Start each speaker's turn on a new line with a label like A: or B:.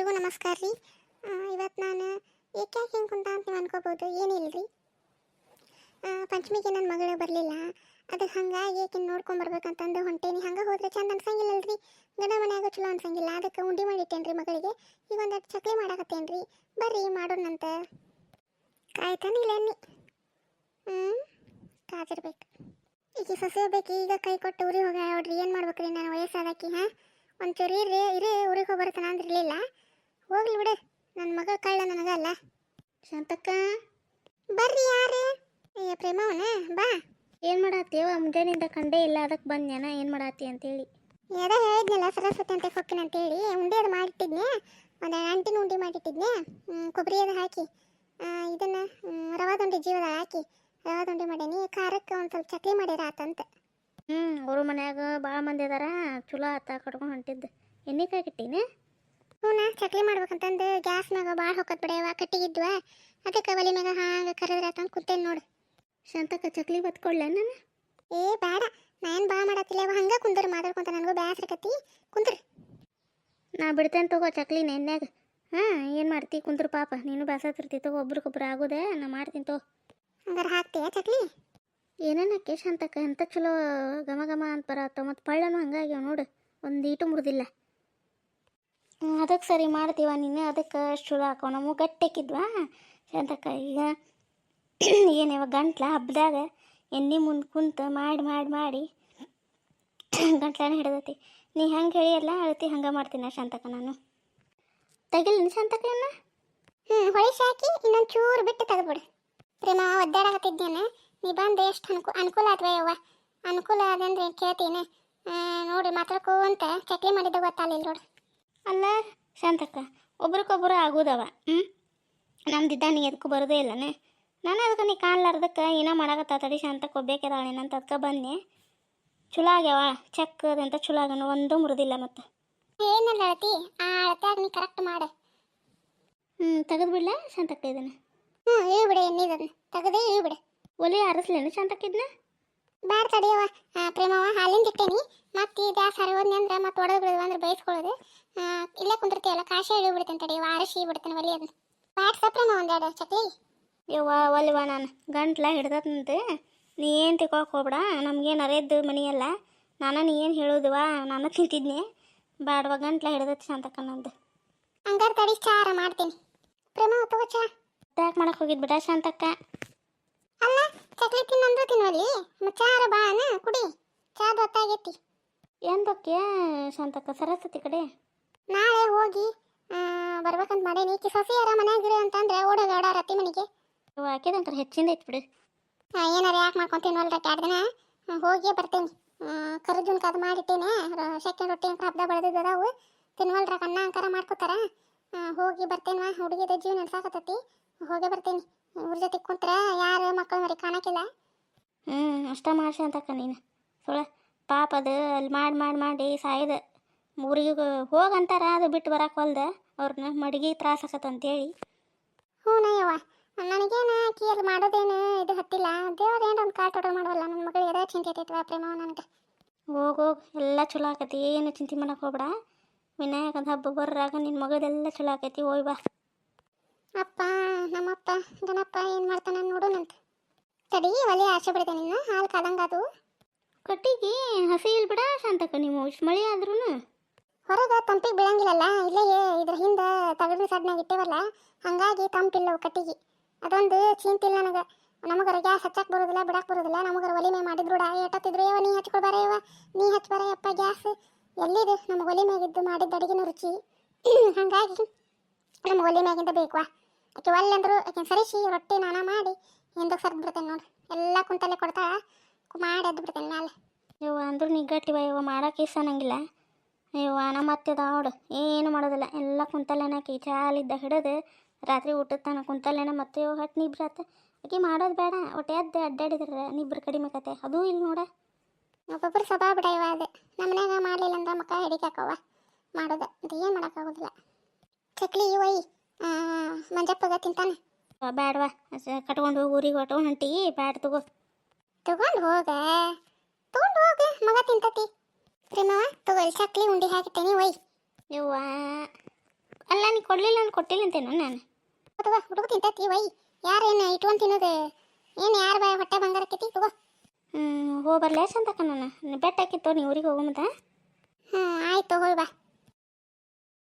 A: ಎಲ್ರಿಗೂ ನಮಸ್ಕಾರ ರೀ. ಇವತ್ತು ನಾನು ಏಕೆ ಹಿಂಗೆ ಕುಂತ ಅಂತ ನೀವು ಅನ್ಕೋಬೋದು ಏನಿಲ್ಲರಿ ಪಂಚಮಿಗೆ ನನ್ನ ಮಗಳು ಬರಲಿಲ್ಲ. ಅದಕ್ಕೆ ಹಂಗಾಗಿ ಏಕೆ ನೋಡ್ಕೊಂಬರ್ಬೇಕಂತಂದು ಹೊಂಟೇನಿ. ಹಂಗೆ ಹೋದ್ರೆ ಚಂದ ಅನ್ಸಂಗಿಲ್ಲಲ್ರಿ? ಗಂಡ ಮನ್ಯಾಗ ಚಲೋ ಅನ್ಸಂಗಿಲ್ಲ. ಅದಕ್ಕೆ ಉಂಡಿ ಮಾಡಿ ರೀ ಮಗಳಿಗೆ. ಈಗ ಒಂದೆರಡು ಚಕ್ಲಿ ಮಾಡಾಕತ್ತೇನಿ ರೀ. ಬರ್ರಿ ಮಾಡೋಣಂತ ಕಾಯ್ತಾನಿಲ್ಲ ಅನ್ನಿ ಹ್ಞೂ ಕಾದಿರ್ಬೇಕು ಈಗ ಸೊಸೆ ಬೇಕು ಈಗ ಕೈ ಕೊಟ್ಟು ಊರಿಗೆ ನೋಡ್ರಿ. ಏನು ಮಾಡ್ಬೇಕ್ರಿ? ನಾನು ವಯಸ್ಸಾದಕ್ಕೆ ಹಾಂ? ಒಂಚೂರು ಇರ್ರಿ ಇರೇ ಊರಿಗೆ ಹೋಗಿ ಅಂದಿರಲಿಲ್ಲ ಹೋಗ್ಲಿ ಬಿಡು. ನನ್ನ ಮಗಳ ಕಳ್ಳ ನನಗಲ್ಲ ಶಾಂತಕ್ಕ. ಬರ್ರಿ ಯಾರೇ? ಅಯ್ಯ ಪ್ರೇಮವನ ಬಾ.
B: ಏನು ಮಾಡತ್ತೀವ ಮುಂಜಾನೆಯಿಂದ ಕಂಡೇ ಇಲ್ಲ. ಅದಕ್ಕೆ ಬಂದ್ಯಾನ ಏನು ಮಾಡಾತಿ ಅಂತೇಳಿ.
A: ಯಾರ ಹೇಳಿದ್ನಲ್ಲ ಸರಸ್ವತಿ ಅಂತ ಹೊಕ್ಕಿನ ಅಂತೇಳಿ. ಉಂಡೆ ಅದು ಮಾಡಿಟ್ಟಿದ್ನೆ. ಒಂದು ಅಂಟಿನ ಉಂಡೆ ಮಾಡಿಟ್ಟಿದ್ನೆ. ಕೊಬ್ಬರಿ ಅದು ಹಾಕಿ. ಇದನ್ನ ರವಾ ರವಾದ ಉಂಡೆ ಜೀವದ ಹಾಕಿ. ರವಾ ಉಂಡೆ ಮಾಡೀನಿ. ಖಾರಕ್ಕೆ ಒಂದು ಸ್ವಲ್ಪ ಚಕ್ಲಿ ಮಾಡ್ಯಾರ ಆತಂತ.
B: ಹ್ಞೂ ಅವ್ರ ಮನ್ಯಾಗ ಭಾಳ ಮಂದಿ ಅದಾರ. ಚಲೋ ಆತ ಕಟ್ಕೊಂಡು ಹೊಂಟಿದ್ದು. ಎಣ್ಣೆ ಕಾಯ್ಕಿಟ್ಟೀನಿ
A: ಹ್ಞೂ ಚಕ್ಲಿ ಮಾಡ್ಬೇಕಂತಂದು ಗ್ಯಾಸ್ ಮ್ಯಾಗ ಭಾಳ ಹೊಕ್ಕತ್ ಬಿಡವ ಕಟ್ಟಿಗಿದ್ವ. ಅದಕ್ಕೆ ಒಲಿ ಮ್ಯಾಗ ಹಾಂಗ ಕರೆದ್ರೆ ಅಂತ ಕುಂತೆ ನೋಡು.
B: ಶಾಂತಕ್ಕ ಚಕ್ಲಿ ಬತ್ಕೊಳ್ಳ ನಾನು?
A: ಏ ಬೇಡ ನಾನು ಬಾ ಮಾಡತ್ತಿಲ್ಲ ಅವ ಹಂಗೆ ಕುಂದ್ರ ಮಾತಾಡ್ಕೊಂತ ನನಗೂ ಕತ್ತಿ ಕುಂದ್ರ.
B: ನಾ ಬಿಡ್ತೇನೆ ತಗೋ ಚಕ್ಲಿ ಎಣ್ಣೆಗ. ಹಾಂ ಏನು ಮಾಡ್ತಿ? ಕುಂದ್ರ ಪಾಪ. ನೀನು ಬ್ಯಾಸತ್ತಿರ್ತಿ ತಗೋ ಒಬ್ರಿಗೊಬ್ರು ಆಗೋದೆ ನಾ ಮಾಡ್ತೀನಿ ತಗೋ.
A: ಹಂಗಾರೆ ಹಾಕ್ತೀಯ ಚಕ್ಲಿ?
B: ಏನೇನಕ್ಕೆ ಶಾಂತಕ್ಕ ಎಂತ ಚಲೋ ಘಮ ಘಮ ಅಂತ ಬರತ್ತ ಮತ್ತು ಪಳ್ಳನು ಹಂಗಾಗ್ಯಾವ ನೋಡು. ಒಂದು ಈಟು ಮುರಿದಿಲ್ಲ. ಅದಕ್ಕೆ ಸರಿ ಮಾಡ್ತೀವ ನೀನು? ಅದಕ್ಕೆ ಶುರು ಹಾಕೋ ನಮಗೆ ಗಟ್ಟಿಕ್ಕಿದ್ವಾ ಚಂದಕ್ಕ ಈಗ ಏನಿವ ಗಂಟ್ಲ ಹಬ್ಬದಾಗ ಎಣ್ಣೆ ಮುಂದೆ ಕುಂತು ಮಾಡಿ ಮಾಡಿ ಮಾಡಿ ಗಂಟ್ಲನ ಹಿಡ್ದತಿ. ನೀ ಹೆಂಗೆ ಹೇಳಿಯಲ್ಲ ಅಳತಿ ಹಂಗೆ ಮಾಡ್ತೀನಿ ನಾ ಶಾಂತಕ್ಕ ನಾನು. ತೆಗಿಲ್ಲ ಶಾಂತಕ್ಕ ಇನ್ನ
A: ಹ್ಞೂ ಹೊಳಿಸಿ ಹಾಕಿ, ಇನ್ನೊಂದು ಚೂರು ಬಿಟ್ಟು ತೆಗೆದ್ಬಿಡು. ಪ್ರೇಮ ಒದ್ದಾಡಕತ್ತಿದ್ದೇನೆ. ನೀ ಬಂದು ಎಷ್ಟು ಅನುಕೂ, ಅನುಕೂಲ ಆತ್ವ ಯವ್ವ? ಅನುಕೂಲ ಅದಂದ್ರೆ ಕೇಳ್ತೀನಿ. ನೋಡಿ, ಮಾತಾಡ್ಕೋ ಅಂತ ಚಟ್ಲಿ ಮಾಡಿದ್ದೆ ಗೊತ್ತಾಗಲಿಲ್ಲ ನೋಡು.
B: ಅಲ್ಲ ಶಾಂತಕ್ಕ ಒಬ್ರಿಗೊಬ್ರು ಆಗೋದವ ಹ್ಞೂ ನಮ್ದಿದ್ದ ನೀ ಎದಕ್ಕೂ ಬರೋದೇ ಇಲ್ಲನೆ. ನಾನು ಅದಕ್ಕೆ ನೀ ಕಾಣ್ಲಾರ್ದಕ್ಕೆ ಏನೋ ಮಾಡಾಕತ್ತ ತಡಿ ಶಾಂತಕ್ಕೆ ಒಬ್ಬೇಕದಾಳೇನಂತ ಅದಕ್ಕೆ ಬನ್ನಿ ಚಲೋ ಆಗ್ಯಾವ ಚೆಕ್ ಅದಂತ ಚಲೋ ಆಗ್ಯಾನ ಒಂದು ಮುರಿದಿಲ್ಲ ಮತ್ತು.
A: ಏನಲ್ಲ ಅಳತಿ ಆ ಅಳತ್ಯಾಗ ನೀ ಕರೆಕ್ಟ್ ಮಾಡ.
B: ಹ್ಞೂ ತೆಗೆದು ಬಿಡ್ಲ ಶಾಂತಕ್ಕ ಇದನ್ನು?
A: ಹ್ಞೂ ಇಳ್ಬಿಡು ಎಣ್ಣಿದನ್ನ ತೆಗೆದೇ ಇಳ್ಬಿಡು
B: ಒಲೆ ಅರಸ್ಲೇನು ಶಾಂತಕ್ಕ ಇದನ್ನ?
A: ಬ್ಯಾಡ ತಡಿಯವ ಪ್ರೇಮವ ಹಾಲಿಂದ ಇಟ್ಟೇನಿ ಮತ್ತೆ ಈಗ ಹರಿಯೋದ್ನಿ ಅಂದ್ರೆ ಮತ್ತೆ ಒಡೆದು ಬಿಡೋದು ಅಂದ್ರೆ ಬಯಸ್ಕೊಳ್ಳೋದು. ಇಲ್ಲ ಕುಂದಿರ್ತೀವಲ್ಲ ಕಾಶಿ ಇಳಿ ಬಿಡ್ತೇನೆ ತಡಿಯವ ಆರಸಿ ಬಿಡ್ತೇನೆ ಒಲಿ ಅದನ್ನ ಬ್ಯಾಡ್ಸ ಪ್ರೇಮ ಒಂದೆರಡು ಚಕ್ಲಿ.
B: ಇವ ಒಲಿವ ನಾನು. ಗಂಟ್ಲ ಹಿಡ್ದಂತೆ ನೀ ಏನು ತಿಳ್ಕೊಳಕ್ಕೆ ಹೋಗ್ಬೇಡ ನಮ್ಗೇನು ಇದ್ದು ಮನೆಯಲ್ಲ ನಾನು ನೀ ಏನು ಹೇಳೋದುವ ನಾನು ತಿಂತಿದ್ನಿ. ಬ್ಯಾಡವ ಗಂಟ್ಲ ಹಿಡ್ದತ್ತೆ ಶಾಂತಕ್ಕ ನಂದು.
A: ಹಂಗಾರೆ ತಡಿ ಚಾರ ಮಾಡ್ತೀನಿ. ಪ್ರೇಮ ತಗೋ ಚಾ.
B: ಯಾಕೆ ಮಾಡಕ್ಕೆ ಹೋಗಿದ್ ಬಿಡ ಶಾಂತಕ್ಕ.
A: ತಿನ್ನಂದ್ರು ತಿನ್ವಲ್ಲಿ ಮತ್ತೆ ಚಾರ ಬಾನ ಕುಡಿ. ಚಾದ ಹೊತ್ತಾಗೈತಿ.
B: ಎಂದಕ್ಕೆ ಬಕ್ಕೆ ಶಾಂತಕ್ಕ? ಸರಸ್ವತಿ ಕಡೆ?
A: ನಾಳೆ ಹೋಗಿ ಬರ್ಬೇಕಂತ ಮಾಡೇನಿ. ಈಕಿ ಸೊಸೆಯರ ಮನೆಯಾಗಿರಿ ಅಂತಂದ್ರೆ ಓಡೋಗ ಆಡಾರ ಅತ್ತಿ ಮನೆಗೆ
B: ಹಾಕಿದಂಕರ ಹೆಚ್ಚಿಂದ ಐತ್ ಬಿಡು.
A: ಏನಾರ ಯಾಕೆ ಮಾಡ್ಕೊಂತೀನಿ ಅಲ್ರ ಎರಡು ದಿನ? ಆ, ಹೋಗಿಯೇ ಬರ್ತೇನೆ. ಕರ್ಜುನ್ ಕದ್ ಮಾಡಿಟ್ಟೇನೆ. ಸೆಕೆಂಡ್ ರೊಟ್ಟಿ ಅಂತ ಹಬ್ಬ ಬೆಳೆದಿದ್ದವು ತಿನ್ವಲ್ರ ಕಣ್ಣ ಅಂಕಾರ ಮಾಡ್ಕೋತಾರ. ಹೋಗಿ ಬರ್ತೇನೆ ಹುಡುಗಿದ ಜೀವನ ನಡ್ಸಾಕತ್ತೈತಿ. ಹೋಗೇ ಬರ್ತೇನೆ. ಇವ್ರ ಜೊತೆ ಕುಂತ್ರ ಯಾರು ಮಕ್ಕಳು ಮರಿ ಕಾಣಕ್ಕಿಲ್ಲ.
B: ಹ್ಞೂ ಅಷ್ಟ ಮಾಡ್ಸಿ ಅಂತಕ್ಕ ನೀನು. ಸುಳ ಪಾಪ ಅದು ಅಲ್ಲಿ ಮಾಡಿ ಮಾಡಿ ಮಾಡಿ ಸಾಯ್ದ. ಊರಿಗೆ ಹೋಗಂತಾರ ಅದು ಬಿಟ್ಟು ಬರಕ್ಕೆ ಹೊಲ್ದ. ಅವ್ರನ್ನ ಮಡಿಗೆ ತ್ರಾಸ ಆಕತ್ತಂತೇಳಿ
A: ಹ್ಞೂ ನಯ್ಯವ್ವ ನನಗೇನು ಆಕಿ ಅಲ್ಲಿ ಮಾಡೋದೇನು ಇದು ಹತ್ತಿಲ್ಲ. ದೇವ್ರ ಏನು ಒಂದು ಕಾಟ್ ಆರ್ಡರ್ ಮಾಡವಲ್ಲ ನನ್ನ ಮಗಳು ಎದ ಚಿಂತೆ ಐತೈತವ ಪ್ರೇಮ ನನಗೆ.
B: ಹೋಗಿ ಹೋಗಿ ಎಲ್ಲ ಚಲೋ ಆಕತಿ ಏನು ಚಿಂತೆ ಮಾಡಕ್ಕೆ ಹೋಗ್ಬೇಡ. ವಿನಾಯಕದ ಹಬ್ಬ ಬರ್ರಾಗ ನಿನ್ನ ಮಗದೆಲ್ಲ ಚಲೋ ಆಕೈತಿ ಹೋಯ್ ಬಾ.
A: ಅಪ್ಪ ನಮ್ಮಪ್ಪ ಗಣಪ್ಪ ಏನು ಮಾಡ್ತಾನೆ ನೋಡೋಣಂತ ತಡಿ ಒಲೆ ಆಸೆ ಬಿಡ್ತೇನೆ ನಿನ್ನ ಹಾಲು ಕಾದಂಗಾದು
B: ಕಟ್ಟಿಗೆ ಹಸಿ ಇಲ್ ಬಿಡ ಶಾಂತಕ್ಕ ನೀವು ಇಷ್ಟು ಮಳೆ ಆದ್ರೂ
A: ಹೊರಗೆ ತಂಪಿಗೆ ಬೀಳಂಗಿಲ್ಲಲ್ಲ ಇಲ್ಲೇ ಇದ್ರ ಹಿಂದೆ ತಗಡಿನ ಸಡ್ನಾಗ ಇಟ್ಟೇವಲ್ಲ ಹಂಗಾಗಿ ತಂಪಿಲ್ಲವು ಕಟ್ಟಿಗೆ. ಅದೊಂದು ಚಿಂತಿಲ್ಲ ನನಗೆ. ನಮಗರ ಗ್ಯಾಸ್ ಹಚ್ಚಕ್ಕೆ ಬರೋದಿಲ್ಲ ಬಿಡಕ್ಕೆ ಬರೋದಿಲ್ಲ ನಮಗರ ಒಲೆ ಮೇ ಮಾಡಿದ್ರು ಎಟ್ಟತ್ತಿದ್ರು ಯವ ನೀ ಹಚ್ಕೊಳ್ಬಾರ ಯವ ನೀ ಹಚ್ಬಾರ ಯಪ್ಪ ಗ್ಯಾಸ್. ಎಲ್ಲಿದೆ? ನಮಗೆ ಒಲಿ ಮ್ಯಾಗಿದ್ದು ಮಾಡಿದ್ದ ಅಡಿಗೆನ ರುಚಿ. ಹಾಗಾಗಿ ನಮ್ಗೆ ಒಲಿ ಮ್ಯಾಗಿಂದ ಬೇಕವಾ ಆಕೆ ಒಲ್ಲೆ ಅಂದರು. ಆಕೆ ಸರಿಸಿ ರೊಟ್ಟಿ ನಾನ ಮಾಡಿ ಹಿಂದಕ್ಕೆ ಸರ್ದು ಬಿಡ್ತೇನೆ ನೋಡಿ. ಎಲ್ಲ ಕುಂತಲ್ಲೇ ಕೊಡ್ತಾ ಮಾಡಿ ಎದ್ದು ಬಿಡ್ತೇನೆ ಮ್ಯಾಲೆ.
B: ಯವ್ವ ಅಂದ್ರೂ ನಿಗ್ಗಟ್ಟಿವ ಯವ್ವ ಮಾಡೋಕೆ ಅನ್ನಂಗಿಲ್ಲ. ಯವ್ವ ನಮ್ಮ ಅತ್ತೆದ ನೋಡು. ಏನು ಮಾಡೋದಿಲ್ಲ. ಎಲ್ಲ ಕುಂತಲ್ಲೇನಾಕಿ ಚಾಲಿದ್ದ ಹಿಡಿದು ರಾತ್ರಿ ಊಟದ ತನಕ ಕುಂತಲ್ಲೇನ ಮತ್ತೆ ಇವಾಗ ಹಟ್ಟು ನಿಬ್ರಾತ ಆಕೆ ಮಾಡೋದು ಬೇಡ. ಒಟ್ಟೆ ಎದ್ದು ಅಡ್ಡಾಡಿದ್ರೆ ನಿಬ್ರು ಕಡಿಮೆ ಕತೆ. ಅದೂ ಇಲ್ಲಿ ನೋಡ.
A: ಒಬ್ಬೊಬ್ಬರು ಸ್ವಭಾವ ಬಿಡ ಇವ ಅದೇ. ನಮ್ಮ ಮನ್ಯಾಗ ಮಾಡಲಿಲ್ಲ ಅಂದ್ರೆ ಮಕ್ಕ ಹಿಡಿಕಾಕವ ಮಾಡೋದು. ಅದು ಏನು ಮಾಡೋಕ್ಕಾಗೋದಿಲ್ಲ. ಚಕ್ಲಿ ಒಯ್ ಮಂಜಪ್ಪಗ ತಿಂತಾನೆ.
B: ಬೇಡವಾ ಕಟ್ಕೊಂಡು ಹೋಗಿ ಊರಿಗೆ ಹೊಟ್ಟು ಹೊಂಟಿ ಬ್ಯಾಡ ತಗೋ.
A: ತಗೊಂಡು ಹೋಗ. ತಗೊಂಡು ಹೋಗ ಮಗ ತಿಂತತಿ. ಪ್ರೇಮವ ತಗೋ ಸಕ್ಲಿ ಉಂಡಿ ಹಾಕಿಟ್ಟೇನಿ ಒಯ್.
B: ಯವ್ವ. ಅಲ್ಲ ನೀ ಕೊಡಲಿಲ್ಲ ಅನ್ ಕೊಟ್ಟಿಲ್ಲ ಅಂತೇನು ನಾನು.
A: ತಗೋ ಹುಡುಗ ತಿಂತತಿ ವೈ ಯಾರೇನು ಇಟ್ಕೊಂಡು ತಿನ್ನೋದು? ಏನು ಯಾರು ಬಾ ಹೊಟ್ಟೆ ಬಂಗಾರಕ್ಕೈತಿ ತಗೋ.
B: ಹ್ಞೂ ಬರಲೇ ಶಾಂತಕ್ಕ ನಾನು. ಬೆಟ್ಟ ಹಾಕಿತ್ತು ನೀವು ಊರಿಗೆ ಹೋಗೋ ಮುಂದೆ
A: ಹ್ಞೂ ಆಯ್ತು ಹೋಯ್ ಬಾ.